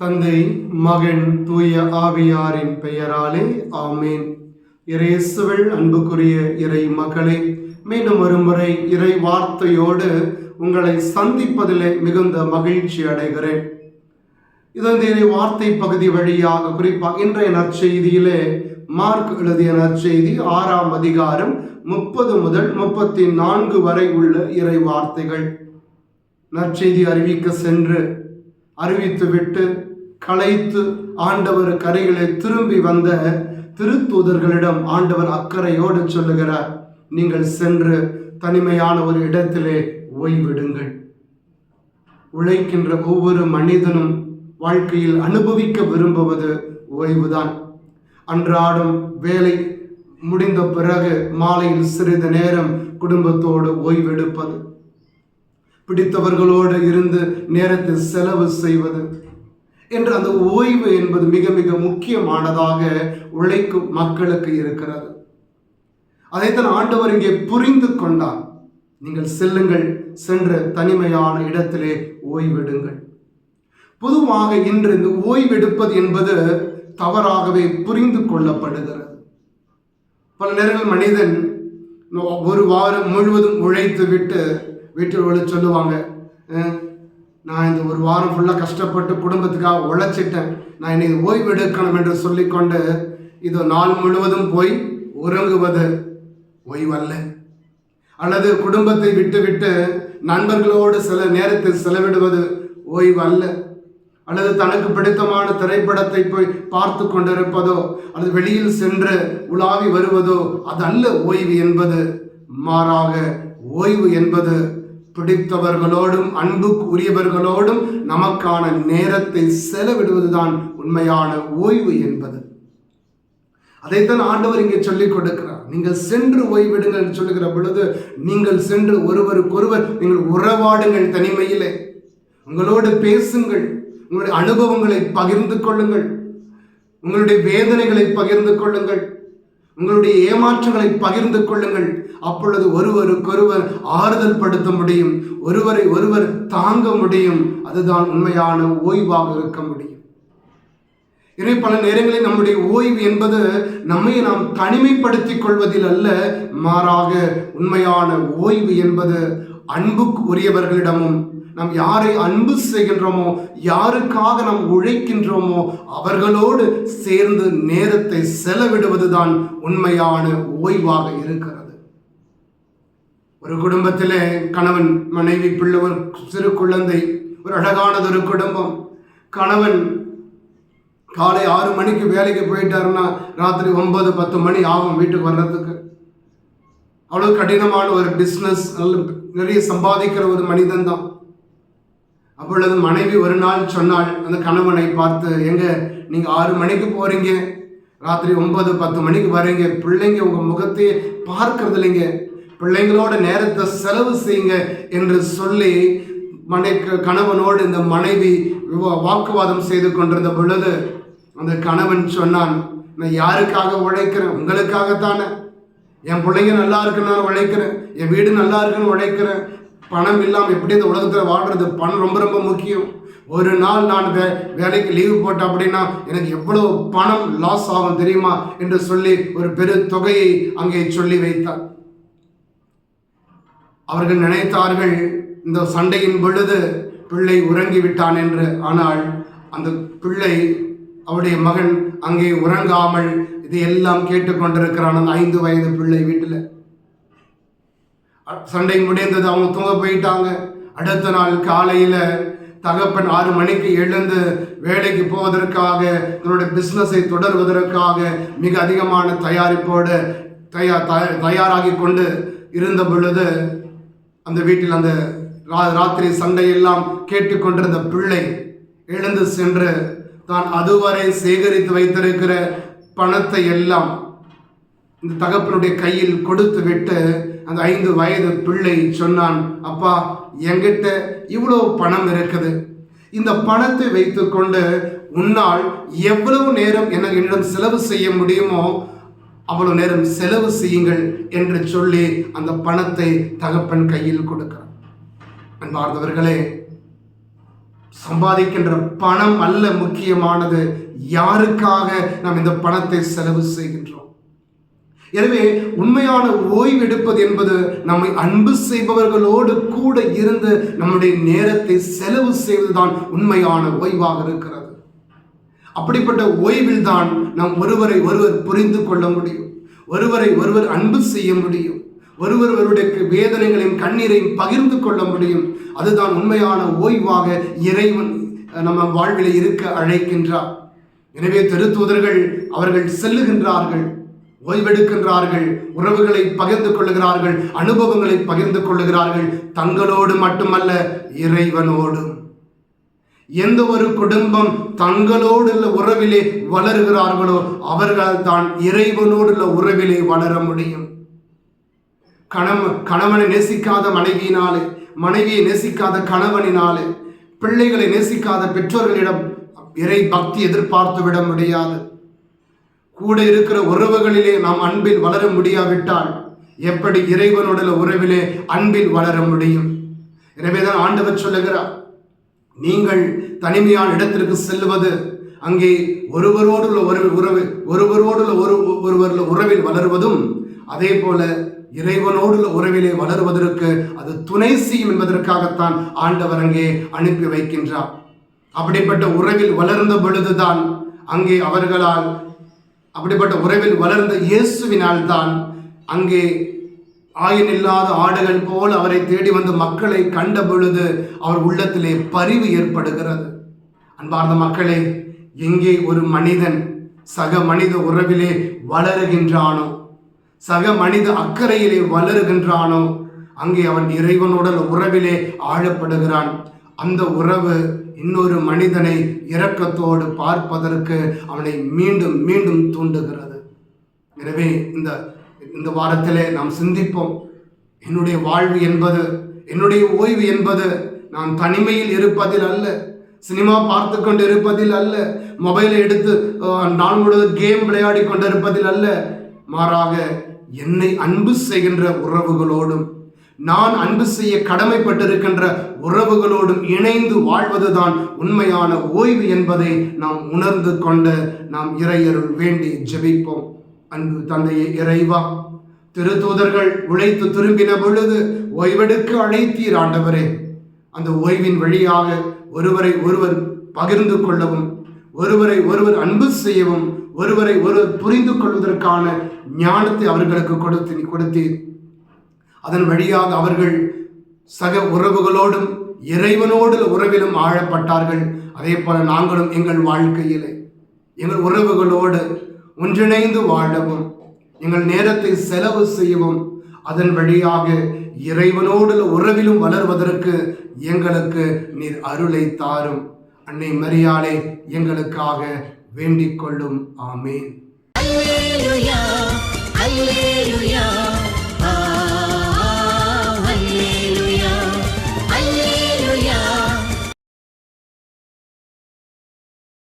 தந்தை மகன் தூய ஆவியாரின் பெயராலே ஆமேன். இயேசுவில் அன்புக்குரிய இறை மகளே மீண்டும் ஒரு முறை இறை வார்த்தையோடு உங்களை சந்திப்பதிலே மிகுந்த மகிழ்ச்சி அடைகிறேன். இதன் வார்த்தை பகுதி வழியாக குறிப்பாக இன்றைய நற்செய்தியிலே மார்க் எழுதிய நற்செய்தி ஆறாம் அதிகாரம் முப்பது முதல் முப்பத்தி நான்கு வரை உள்ள இறை வார்த்தைகள். நற்செய்தி அறிவிக்க சென்று அறிவித்துவிட்டு களைத்து ஆண்டவர் கரைகளை திரும்பி வந்த திருத்தூதர்களிடம் ஆண்டவர் அக்கறையோடு சொல்லுகிறார் நீங்கள் சென்று தனிமையான ஒரு இடத்திலே ஓய்விடுங்கள். உழைக்கின்ற ஒவ்வொரு மனிதனும் வாழ்க்கையில் அனுபவிக்க விரும்புவது ஓய்வுதான். அன்றாடம் வேலை முடிந்த பிறகு மாலையில் சிறிது நேரம் குடும்பத்தோடு ஓய்வெடுப்பது. பிடித்தவர்களோடு இருந்து நேரத்தை செலவு செய்வது. என்று அந்த ஓய்வு என்பது மிக மிக முக்கியமானதாக உழைக்கும் மக்களுக்கு இருக்கிறது. அதைத்தான் ஆண்டவர் இங்கே புரிந்து கொண்டார். நீங்கள் செல்லுங்கள் சென்று தனிமையான இடத்திலே ஓய்வெடுங்கள். பொதுவாக இன்று இந்த ஓய்வெடுப்பது என்பது தவறாகவே புரிந்து கொள்ளப்படுகிறது. பல நேரங்கள் மனிதன் ஒரு வாரம் முழுவதும் உழைத்து விட்டு வீட்டில் சொல்லுவாங்க நான் இந்த ஒரு வாரம் ஃபுல்லாக கஷ்டப்பட்டு குடும்பத்துக்காக உழைச்சிட்டேன். நான் இன்னைக்கு ஓய்வு எடுக்கணும் என்று சொல்லிக்கொண்டு இது நாள் முழுவதும் போய் உறங்குவது ஓய்வல்ல. அல்லது குடும்பத்தை விட்டுவிட்டு நண்பர்களோடு சில நேரத்தில் செலவிடுவது ஓய்வல்ல. அல்லது தனக்கு பிடித்தமான திரைப்படத்தை போய் பார்த்து கொண்டிருப்பதோ அல்லது வெளியில் சென்று உலாவி வருவதோ அதல்ல ஓய்வு என்பது. மாறாக ஓய்வு என்பது பிடித்தவர்களோடும் அன்புக்கு உரியவர்களோடும் நமக்கான நேரத்தை செலவிடுவதுதான் உண்மையான ஓய்வு என்பது. அதைத்தான் ஆண்டவர் இங்கே சொல்லிக் கொடுக்கிறார். நீங்கள் சென்று ஓய்விடுங்கள் என்று சொல்லுகிற பொழுது நீங்கள் சென்று ஒருவருக்கொருவர் நீங்கள் உறவாடுங்கள் தனிமையிலே. உங்களோடு பேசுங்கள். உங்களுடைய அனுபவங்களை பகிர்ந்து கொள்ளுங்கள். உங்களுடைய வேதனைகளை பகிர்ந்து கொள்ளுங்கள். உங்களுடைய ஏமாற்றங்களை பகிர்ந்து கொள்ளுங்கள். அப்பொழுது ஒருவருக்கொருவர் ஆறுதல் படுத்த முடியும். ஒருவரை ஒருவர் தாங்க முடியும். அதுதான் உண்மையான ஓய்வாக இருக்க முடியும். இனி பல நேரங்களில் நம்முடைய ஓய்வு என்பது நம்மை நாம் தனிமைப்படுத்திக் கொள்வதில் அல்ல மாறாக உண்மையான ஓய்வு என்பது அன்புக்கு உரியவர்களிடமும் நாம் யாரை அன்பு செய்கின்றோமோ யாருக்காக நாம் உழைக்கின்றோமோ அவர்களோடு சேர்ந்து நேரத்தை செலவிடுவதுதான் உண்மையான ஓய்வாக இருக்கிறது. ஒரு குடும்பத்திலே கணவன் மனைவி பிள்ளை ஒரு சிறு குழந்தை ஒரு அழகானது ஒரு குடும்பம். கணவன் காலை ஆறு மணிக்கு வேலைக்கு போயிட்டாருன்னா ராத்திரி ஒன்பது பத்து மணி ஆகும் வீட்டுக்கு வர்றதுக்கு. அவ்வளோ கடினமான ஒரு பிஸ்னஸ் நல்ல நிறைய சம்பாதிக்கிற ஒரு மனிதன் தான் அப்பொழுது மனைவி ஒரு நாள் சொன்னாள் அந்த கணவனை பார்த்து எங்க நீங்க ஆறு மணிக்கு போறீங்க? ராத்திரி ஒன்பது பத்து மணிக்கு வரீங்க. பிள்ளைங்க உங்க முகத்தையே பார்க்கறது இல்லைங்க பிள்ளைங்களோட நேரத்தை செலவு செய்யுங்க என்று சொல்லி மனை கணவனோடு இந்த மனைவி வாக்குவாதம் செய்து கொண்டிருந்த பொழுது அந்த கணவன் சொன்னான் நான் யாருக்காக உழைக்கிறேன்? உங்களுக்காகத்தானே. என் பிள்ளைங்க நல்லா இருக்குன்னு நான் உழைக்கிறேன். என் வீடு நல்லா இருக்குன்னு உழைக்கிறேன். பணம் இல்லாமல் எப்படி இந்த உலகத்தில் வாழ்றது? பணம் ரொம்ப ரொம்ப முக்கியம். ஒரு நாள் நான் வே வேலைக்கு லீவு போட்டேன் அப்படின்னா எனக்கு எவ்வளோ பணம் லாஸ் ஆகும் தெரியுமா? என்று சொல்லி ஒரு பெரு தொகையை அங்கே சொல்லி வைத்தார். அவர்கள் நினைத்தார்கள் இந்த சண்டையின் பொழுது பிள்ளை உறங்கி விட்டான் என்று. ஆனால் அந்த பிள்ளை அவருடைய மகன் அங்கே உறங்காமல் இதையெல்லாம் கேட்டுக்கொண்டிருக்கிறான். அந்த ஐந்து வயது பிள்ளை வீட்டில். சண்டை முடிந்தது. அவங்க தூங்க போயிட்டாங்க. அடுத்த நாள் காலையில் தகப்பன் ஆறு மணிக்கு எழுந்து வேலைக்கு போவதற்காக தன்னுடைய பிஸ்னஸை தொடர்வதற்காக மிக அதிகமான தயாரிப்போடு தயா தய- தயாராகி கொண்டு இருந்த பொழுது அந்த வீட்டில் அந்த ரா- ராத்திரி சண்டையெல்லாம் கேட்டுக்கொண்டிருந்த பிள்ளை எழுந்து சென்று தான் அதுவரை சேகரித்து வைத்திருக்கிற பணத்தை எல்லாம் இந்த தகப்பனுடைய கையில் கொடுத்து விட்டு அந்த ஐந்து வயது பிள்ளை சொன்னான் அப்பா என்கிட்ட இவ்வளோ பணம் இருக்குது. இந்த பணத்தை வைத்துக்கொண்டு உன்னால் எவ்வளவு நேரம் எனக்கு என்னிடம் செலவு செய்ய முடியுமோ அவ்வளவு நேரம் செலவு செய்யுங்கள் என்று சொல்லி அந்த பணத்தை தகப்பன் கையில் கொடுக்கிறான். அன்பார்ந்தவர்களே சம்பாதிக்கின்ற பணம் அல்ல முக்கியமானது. யாருக்காக நாம் இந்த பணத்தை செலவு செய்கின்றோம்? எனவே உண்மையான ஓய்வெடுப்பது என்பது நம்மை அன்பு செய்பவர்களோடு கூட இருந்து நம்முடைய நேரத்தை செலவு செய்வதுதான் உண்மையான ஓய்வாக இருக்கிறது. அப்படிப்பட்ட ஓய்வில் தான் நாம் ஒருவரை ஒருவர் புரிந்து கொள்ள முடியும். ஒருவரை ஒருவர் அன்பு செய்ய முடியும். ஒருவர் ஒருவருடைய வேதனைகளையும் கண்ணீரையும் பகிர்ந்து கொள்ள முடியும். அதுதான் உண்மையான ஓய்வாக இறைவன் நம்ம வாழ்வில் இருக்க அழைக்கின்றார். எனவே தெருத்தூதர்கள் அவர்கள் செல்லுகின்றார்கள். ஓய்வெடுக்கின்றார்கள் உறவுகளை பகிர்ந்து கொள்ளுகிறார்கள் அனுபவங்களை பகிர்ந்து கொள்ளுகிறார்கள். தங்களோடு மட்டுமல்ல இறைவனோடும் எந்த ஒரு குடும்பம் தங்களோடு உள்ள உறவிலே வளர்கிறார்களோ அவர்கள் தான் இறைவனோடு உள்ள உறவிலே வளர முடியும். கணவ கணவனை நேசிக்காத மனைவியினாலே மனைவியை நேசிக்காத கணவனினாலே பிள்ளைகளை நேசிக்காத பெற்றோர்களிடம் இறை பக்தி எதிர்பார்த்து விட முடியாது. கூட இருக்கிற உறவுகளிலே நாம் அன்பில் வளர முடியாவிட்டால் எப்படி இறைவனுடைய உறவிலே அன்பில் வளர முடியும்? எனவேதான் ஆண்டவர் சொல்லுகிறார் நீங்கள் தனிமையான இடத்திற்கு செல்வது அங்கே ஒருவரோடு உள்ள உறவு உறவு ஒருவரோடு உள்ள ஒரு ஒருவரில் உறவில் வளருவதும் அதே போல இறைவனோடு உள்ள உறவிலே வளருவதற்கு அது துணை செய்யும் என்பதற்காகத்தான் ஆண்டவர் அங்கே அனுப்பி வைக்கின்றார். அப்படிப்பட்ட உறவில் வளர்ந்த பொழுதுதான் அங்கே அவர்களால் அப்படிப்பட்ட உறவில் வளர்ந்த இயேசுவினால் தான் அங்கே ஆயன் இல்லாத ஆடுகள் போல் அவரை தேடி வந்து மக்களை கண்ட பொழுது அவர் உள்ளத்திலே பரிவு ஏற்படுகிறது. அன்பார்ந்த மக்களே எங்கே ஒரு மனிதன் சக மனித உறவிலே வளருகின்றானோ சக மனித அக்கறையிலே வளருகின்றானோ அங்கே அவன் இறைவனுடன் உறவிலே ஆழப்படுகிறான். அந்த உறவு இன்னொரு மனிதனை இரக்கத்தோடு பார்ப்பதற்கு அவனை மீண்டும் மீண்டும் தூண்டுகிறது. எனவே இந்த இந்த வாரத்திலே நாம் சிந்திப்போம். என்னுடைய வாழ்வு என்பது என்னுடைய ஓய்வு என்பது நான் தனிமையில் இருப்பதில் அல்ல சினிமா பார்த்து கொண்டு இருப்பதில் அல்ல மொபைலை எடுத்து நான் முழுவதும் கேம் விளையாடி கொண்டு இருப்பதில் அல்ல மாறாக என்னை அன்பு செய்கின்ற உறவுகளோடும் நான் அன்பு செய்ய கடமைப்பட்டிருக்கின்ற உறவுகளோடும் இணைந்து வாழ்வதுதான் உண்மையான ஓய்வு என்பதை நாம் உணர்ந்து கொண்டு நாம் இறையருள் வேண்டி ஜெபிப்போம். அன்பு தந்தையே இறைவா திருத்தூதர்கள் உழைத்து திரும்பின பொழுது ஓய்வெடுக்க அழைத்தீர் ஆண்டவரே. அந்த ஓய்வின் வழியாக ஒருவரை ஒருவர் பகிர்ந்து கொள்ளவும் ஒருவரை ஒருவர் அன்பு செய்யவும் ஒருவரை ஒருவர் புரிந்து கொள்வதற்கான ஞானத்தை அவர்களுக்கு கொடுத்து கொடுத்தீர். அதன் வழியாக அவர்கள் சக உறவுகளோடும் இறைவனோடு உறவிலும் ஆழப்பட்டார்கள். அதே போல நாங்களும் எங்கள் வாழ்க்கையில் எங்கள் உறவுகளோடு ஒன்றிணைந்து வாழவும் எங்கள் நேரத்தை செலவு செய்யவும் அதன் வழியாக இறைவனோடு உறவிலும் வளர்வதற்கு எங்களுக்கு நீர் அருளை தாரும். அன்னை மரியாளை எங்களுக்காக வேண்டிக் கொள்ளும். ஆமேன்.